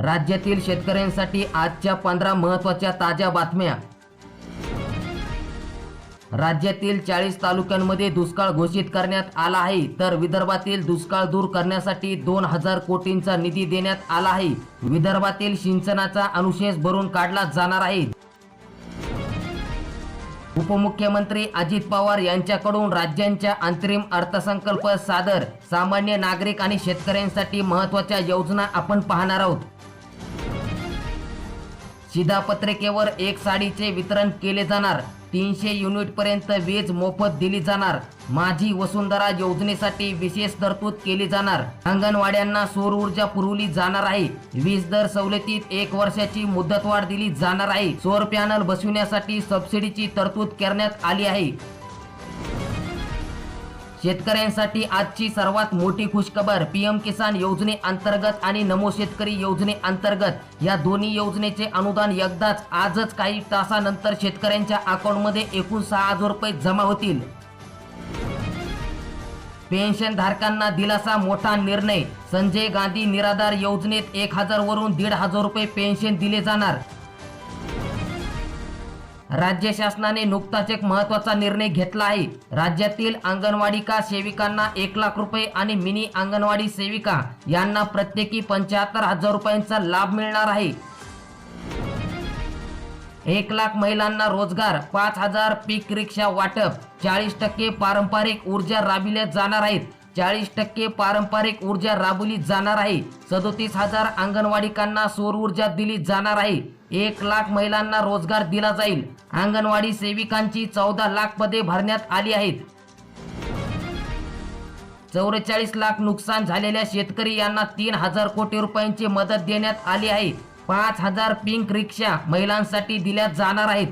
राज्यातील शेतकऱ्यांसाठी आजच्या पंधरा महत्त्वाच्या ताज्या बातम्या. राज्यातील चाळीस तालुक्यांमध्ये दुष्काळ घोषित करण्यात आला आहे तर विदर्भातील दुष्काळ दूर करण्यासाठी दोन हजार कोटींचा निधी देण्यात आला आहे. विदर्भातील सिंचनाचा अनुशेष भरून काढला जाणार आहे. उपमुख्यमंत्री अजित पवार यांच्याकडून राज्यांच्या अंतरिम अर्थसंकल्प सादर सामान्य नागरिक आणि शेतकऱ्यांसाठी महत्त्वाच्या योजना आपण पाहणार आहोत. शिधापत्रिकेवर एक साडीचे वितरण केले जाणार. तीनशे युनिटपर्यंत वीज मोफत दिली जाणार. माझी वसुंधरा योजनेसाठी विशेष तरतूद केली जाणार. अंगणवाड्यांना सौर ऊर्जा पुरवली जाणार आहे. वीज दर सवलतीत एक वर्षाची मुदतवाढ दिली जाणार आहे. सौर पॅनल बसविण्यासाठी सबसिडीची तरतूद करण्यात आली आहे. शेतकऱ्यांसाठी आजची सर्वात मोठी खुशखबर पीएम किसान योजने अंतर्गत आणि नमो शेतकरी योजने अंतर्गत. या दोन्ही योजनेचे अनुदान एकदाच आजच काही तासानंतर शेतकऱ्यांच्या अकाउंटमध्ये एकूण सहा हजार रुपये जमा होतील. पेन्शन धारकांना दिलासा मोठा निर्णय. संजय गांधी निराधार योजनेत एक हजार वरून दीड हजार रुपये पेन्शन दिले जाणार. राज्य शासनाने नुकताच एक महत्त्वाचा निर्णय घेतला आहे. राज्यातील अंगणवाडी का सेविकांना एक लाख रुपये आणि मिनी अंगणवाडी सेविका यांना प्रत्येकी पंच्याहत्तर हजार रुपयांचा लाभ मिळणार आहे. एक लाख महिलांना रोजगार पाच हजार पीक रिक्षा वाटप चाळीस टक्के पारंपरिक ऊर्जा राबविल्या जाणार आहेत. चाळीस टक्के पारंपरिक ऊर्जा राबवली जाणार आहे. सदोतीस हजार अंगणवाडीकांना सौर ऊर्जा दिली जाणार आहे. एक लाख महिलांना रोजगार दिला जाईल. अंगणवाडी सेविकांची चौदा लाख पदे भरण्यात आली आहेत. चौवेचाळीस लाख नुकसान झालेल्या शेतकरी यांना तीन हजार कोटी रुपयांची मदत देण्यात आली आहे. पाच हजार पिंक रिक्षा महिलांसाठी दिल्या जाणार आहेत.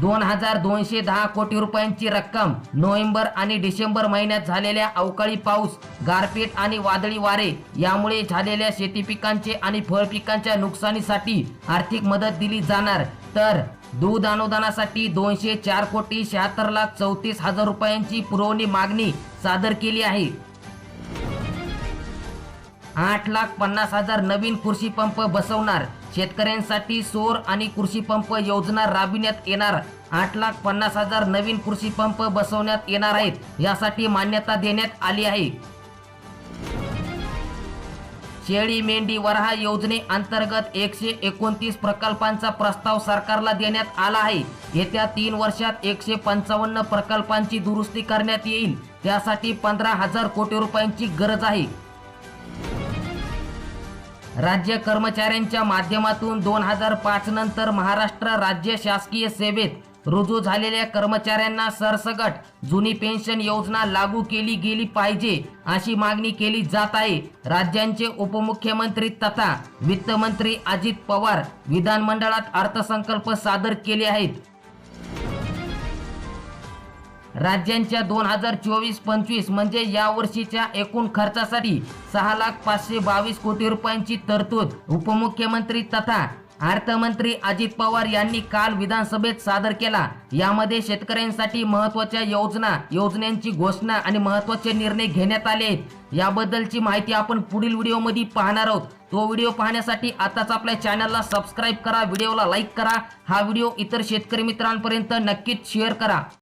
दोन हजार दोनशे दहा कोटी रुपयांची रक्कम नोव्हेंबर आणि डिसेंबर महिन्यात झालेल्या अवकाळी पाऊस गारपीट आणि वादळी वारे यामुळे झालेल्या शेती पिकांचे आणि फळ पिकांच्या नुकसानीसाठी आर्थिक मदत दिली जाणार. तर दूध अनुदानासाठी दोनशे चार कोटी शहात्तर लाख चौतीस हजार रुपयांची पुरवणी मागणी सादर केली आहे. आठ लाख पन्नास हजार नवीन कृषी पंप बसवणार. शेतकऱ्यांसाठी सौर आणि कृषी पंप योजना राबविण्यात येणार. आठ लाख पन्नास हजार नवीन कृषी पंप बसवण्यात येणार आहेत. यासाठी मान्यता देण्यात आली आहे. शेळी मेंढी वराहा योजने अंतर्गत एकशे एकोणतीस प्रकल्पांचा प्रस्ताव सरकारला देण्यात आला आहे. येत्या तीन वर्षात एकशे पंचावन्न प्रकल्पांची दुरुस्ती करण्यात येईल. त्यासाठी पंधरा हजार कोटी रुपयांची गरज आहे. राज्य कर्मचाऱ्यांच्या माध्यमातून दोन हजार पाच नंतर महाराष्ट्र राज्य शासकीय सेवेत रुजू झालेल्या कर्मचाऱ्यांना सरसकट जुनी पेन्शन योजना लागू केली गेली पाहिजे अशी मागणी केली जात आहे. राज्यांचे उपमुख्यमंत्री तथा वित्तमंत्री अजित पवार विधानमंडळात अर्थसंकल्प सादर केले आहेत. राज्यांच्या दोन हजार चोवीस पंचवीस म्हणजे या वर्षीच्या एकूण खर्चासाठी सहा लाख पाचशे बावीस कोटी रुपयांची तरतूद उपमुख्यमंत्री तथा अर्थमंत्री अजित पवार यांनी काल विधानसभेत सादर केला. यामध्ये शेतकऱ्यांसाठी महत्त्वाच्या योजना योजनांची घोषणा आणि महत्त्वाचे निर्णय घेण्यात आले आहेत. याबद्दलची माहिती आपण पुढील व्हिडिओमध्ये पाहणार आहोत. तो व्हिडिओ पाहण्यासाठी आताच आपल्या चॅनलला सबस्क्राईब करा व्हिडिओला लाईक करा. हा व्हिडिओ इतर शेतकरी मित्रांपर्यंत नक्कीच शेअर करा.